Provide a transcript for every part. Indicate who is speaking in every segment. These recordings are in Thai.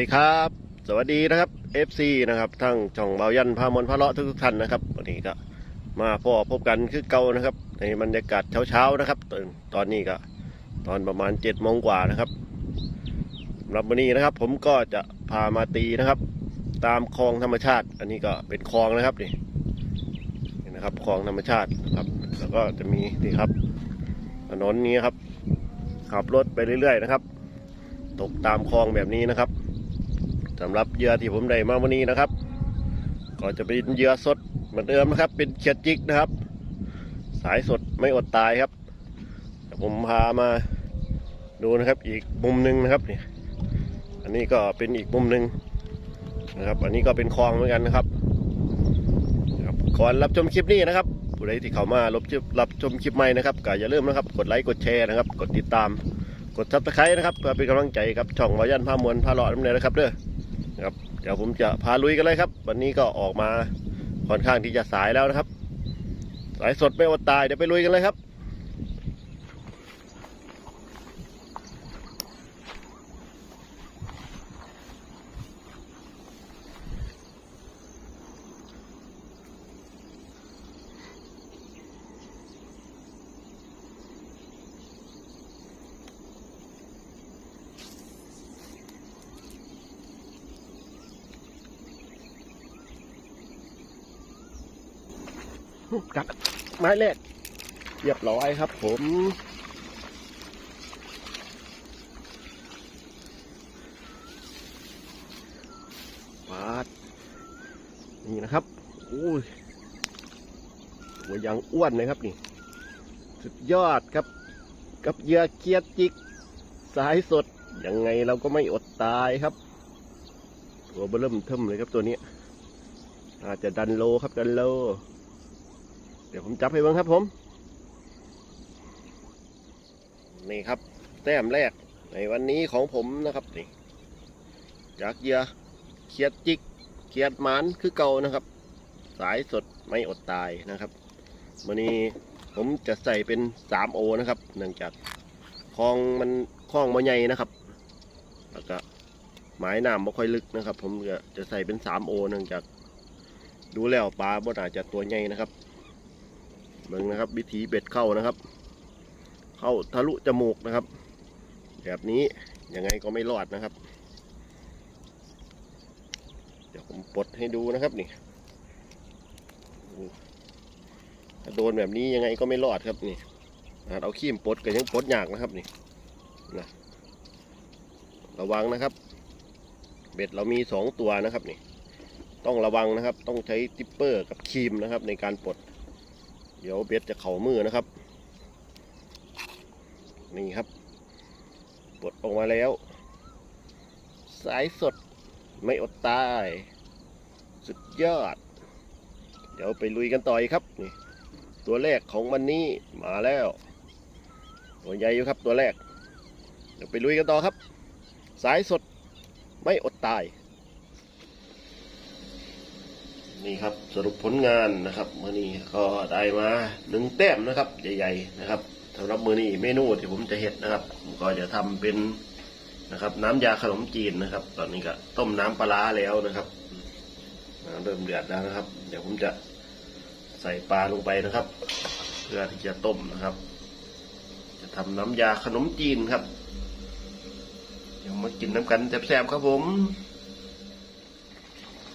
Speaker 1: ดีครับ สวัสดีนะครับ FC นะครับทั้งช่องเบายันพามนพระเลาะทุกๆท่านนะครับวันนี้ก็มาพอพบกันคือเก่านะครับ ในบรรยากาศเช้าๆนะครับ ตอนตอนนี้ก็ตอนประมาณ7จ็ดโมงกว่านะครับสำหรับวันนี้นะครับ ผมก็จะพามาตีนะครับ ตามคลองธรรมชาติ อันนี้ก็เป็นคลองนะครับนี่นี่นะครับคลองธรรมชาตินะครับแล้วก็จะมีนี่ครับถนนนี้ครับ ขับรถไปเรื่อยๆนะครับ ตกตามคลองแบบนี้นะครับ สำหรับเหยื่อที่ผมได้มาวันนี้นะครับ ก็จะเป็นเหยื่อสดเหมือนเดิมนะครับ เป็นเขียดจิกนะครับ สายสดไม่อดตายครับผมพามาดูนะครับ อีกมุมหนึ่งนะครับนี่อันนี้ก็เป็นอีกมุมหนึ่งนะครับ อันนี้ก็เป็นคลองเหมือนกันนะครับครับก่อนรับชมคลิปนี้นะครับผู้ใดที่เข้ามารับชมรับชมคลิปใหม่นะครับก็อย่าลืมนะครับ กดไลค์กดแชร์นะครับ กดติดตามกดซับสไครต์นะครับเพื่อเป็นกำลังใจกับช่องวายันพามวลพาเลาะน้ำเนยนะครับเด้อ ครับเดี๋ยวผมจะพาลุยกันเลยครับ วันนี้ก็ออกมาค่อนข้างที่จะสายแล้วนะครับ สายสดไม่อดตายเดี๋ยวไปลุยกันเลยครับ กัดไม้แรกเรียบร้อยครับ ผมปาดนี่นะครับโอ้ยหัวยังอ้วนเลยครับนี่ สุดยอดครับ กับเหยื่อเกียดจิก สายสด ยังไงเราก็ไม่อดตายครับ ตัวเบิ่มเทิมเลยครับตัวนี้อาจจะดันโลครับดันโล เดี๋ยวผมจับให้เบ้างครับผม นี่ครับ แต้มแรกในวันนี้ของผมนะครับนี่จากเหยื่อเขียดจิกเขียดหมานคือเก่านะครับ สายสดไม่อดตายนะครับวันนี้ผมจะใส่เป็น3โอนะครับ เนื่องจากคลองมันคลองมาใหญ่นะครับ แล้วก็หมายน้ำไม่ค่อยลึกนะครับ ผมจะใส่เป็น3โอเนื่องจากดูแล้วปลาบ่น่าจะตัวใหญ่นะครับ เบิ่งนะครับ วิธีเบ็ดเข้านะครับ เข้าทะลุจมูกนะครับ แบบนี้ยังไงก็ไม่รอดนะครับ เดี๋ยวผมปลดให้ดูนะครับนี่ถ้าโดนแบบนี้ยังไงก็ไม่รอดครับนี่เอาขี้มปลดก็ยังปลดยากนะครับนี่นะระวังนะครับ เบ็ดเรามีสองตัวนะครับนี่ ต้องระวังนะครับ ต้องใช้ติปเปอร์กับครีมนะครับในการปลด ดี๋ยวเบ็ดจะเข่ามือนะครับ นี่ครับปลดออกมาแล้ว สายสดไม่อดตาย สุดยอด เดี๋ยวไปลุยกันต่ออีกครับนี่ตัวแรกของวันนี้มาแล้ว ตัวใหญ่อยู่ครับตัวแรก เดี๋ยวไปลุยกันต่อครับ สายสดไม่อดตาย นี่ครับสรุปผลงานนะครับมื่อนี้ก็ได้มาหนึ่งแต้มนะครับ ใหญ่ ๆ นะครับสำหรับมือนี้เมนูที่ผมจะเห็ดนะครับผมก็จะทำเป็นนะครับ น้ำยาขนมจีนนะครับ ตอนนี้ก็ต้มน้ำปลาแล้วนะครับเริ่มเดือดแล้วนะครับ เดี๋ยวผมจะใส่ปลาลงไปนะครับ เพื่อที่จะต้มนะครับ จะทำน้ำยาขนมจีนครับเดี๋ยวมากินน้ำกันแซ่บๆครับผม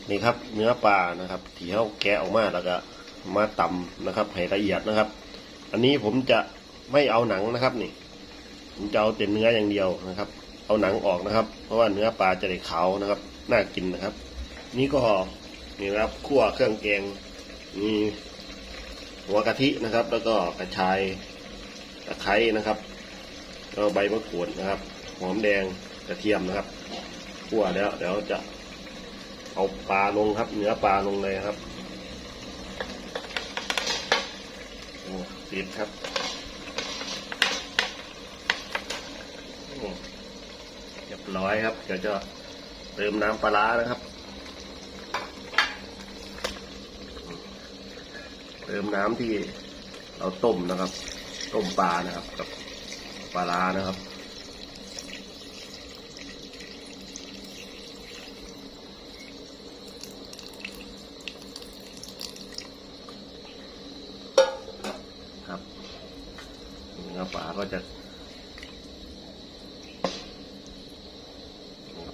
Speaker 1: นี่ครับ เนื้อปลานะครับที่เขาแกะออกมาแล้วก็มาตำนะครับให้ละเอียดนะครับ อันนี้ผมจะไม่เอาหนังนะครับนี่ผมจะเอาแต่เนื้ออย่างเดียวนะครับ เอาหนังออกนะครับ เพราะว่าเนื้อปลาจะได้ขาวนะครับน่ากินนะครับ นี่ก็นี่นะครับคั่วเครื่องแกงมีหัวกะทินะครับ แล้วก็กระชายตะไคร้นะครับแล้วใบมะกรูดนะครับ หอมแดงกระเทียมนะครับคั่วแล้วเดี๋ยวจะ เอาปลาลงครับ เนื้อปลาลงเลยครับโอ้ติดครับเรียบร้อยครับ เดี๋ยวจะเติมน้ำปลานะครับ เติมน้ำที่เราต้มนะครับ ต้มปลานะครับกับปลาร้านะครับ นื้อปลาก็จะ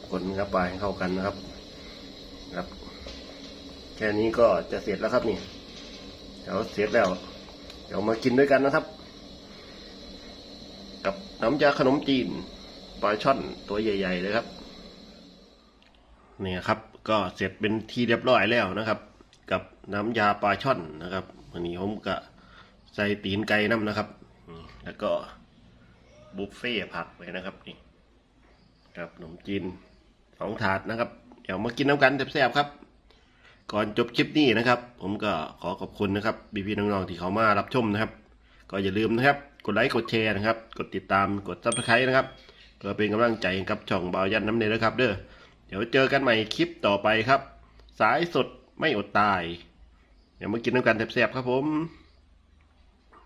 Speaker 1: คนเนื้อปลาให้เข้ากันนะครับ ครับ แค่นี้ก็จะเสร็จแล้วครับนี่ เดี๋ยวเสร็จแล้ว เดี๋ยวมากินด้วยกันนะครับ กับน้ำยาขนมจีนปลาช่อนตัวใหญ่ ๆ เลยครับ นี่ครับ ก็เสร็จเป็นที่เรียบร้อยแล้วนะครับ กับน้ำยาปลาช่อนนะครับวันนี้ผมก็ใส่ตีนไก่น้ำนะครับ แล้วก็บุฟเฟ่ผักไว้นะครับนี่ครับขนมจีนสองถาดนะครับ เดี๋ยวมากินน้ำกันแซ่บๆครับ ก่อนจบคลิปนี้นะครับ ผมก็ขอขอบคุณนะครับพี่ๆน้องๆที่เขามารับชมนะครับ ก็อย่าลืมนะครับ กดไลค์กดแชร์นะครับ กดติดตามกดซับสไครต์นะครับเพื่อเป็นกำลังใจกับช่องบาวยันน้ำเนยนะครับ เด้อเดี๋ยวเจอกันใหม่คลิปต่อไปครับ สายสดไม่อดตาย เดี๋ยวมากินน้ำกันแซ่บๆครับผม